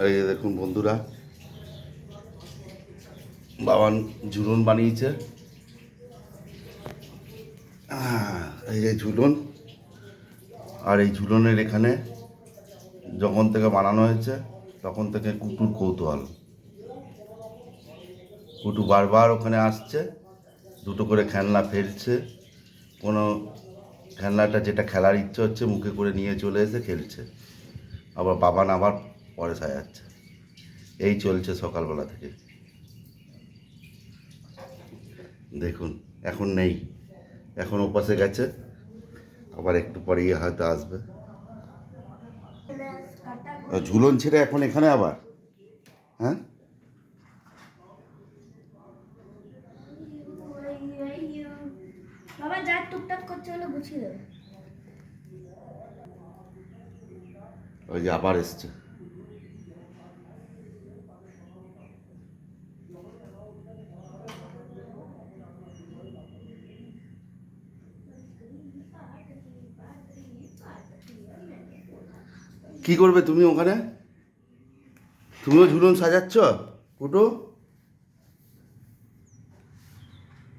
এই দেখুন বন্ধুরা, বাবান ঝুলন বানিয়েছে। এই যে ঝুলন, আর এই ঝুলনের এখানে যখন থেকে বানানো হয়েছে, তখন থেকে কুটুর কৌতূহল। কুটু বারবার ওখানে আসছে, দুটো করে খেলনা ফেলছে। কোনো খেলনাটা যেটা খেলার ইচ্ছে হচ্ছে, মুখে করে নিয়ে চলে এসে খেলছে। আবার বাবান আবার পরে সাজাচ্ছে এই চলছে সকালবেলা থেকে। দেখুন এখন নেই। এখন ওপাশে গেছে। আবার একটু পরেই হয়তো আসবে। ঝুলন ছেড়ে এখন এখানে আবার? হ্যাঁ? বাবা যা টুকটাক করছে হলো গুছিয়ে দেবে ওই যে আবার এসছে। কি করবে তুমি ওখানে? তুমিও ঝুলন সাজাচ্ছ, কুটু?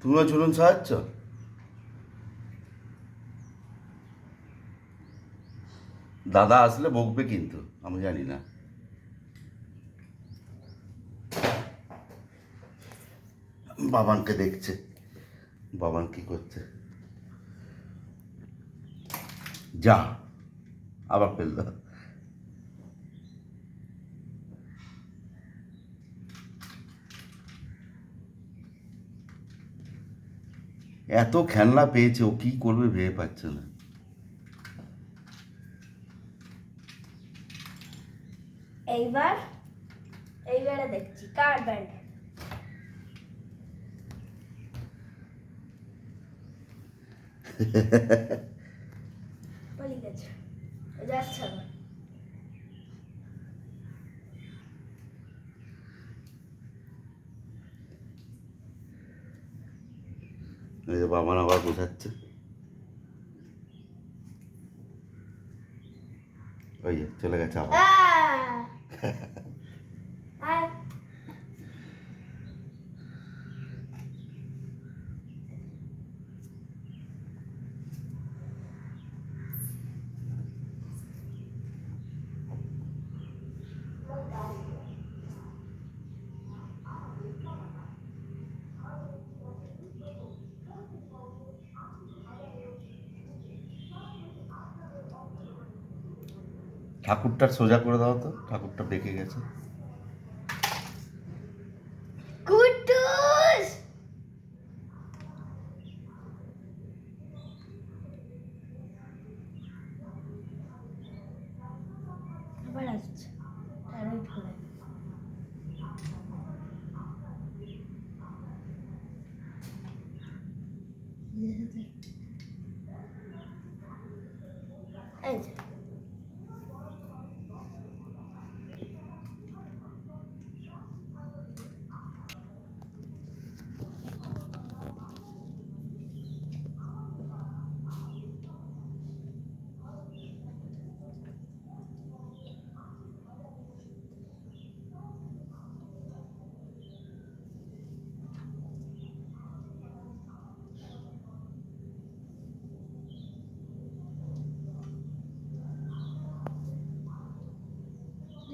তুমিও ঝুলন সাজাচ্ছ? দাদা আসলে বকবে কিন্তু, আমি জানি না। বাবানকে দেখছে। বাবান কি করছে? যা, আবার ফেলল। এত খেলনা পেয়েছে ও কি করবে ভেবে পাচ্ছে না। এইবার এইবারে দেখছি কার ব্যান্ড পালিয়ে গেছে। যাচ্ছে এই যে বাবা আবার বোঝাচ্ছে। ওই চলে গেছে আবার। ঠাকুরটার সোজা করে দাও তো ঠাকুরটা বেঁকে গেছে। কুটুস! আবার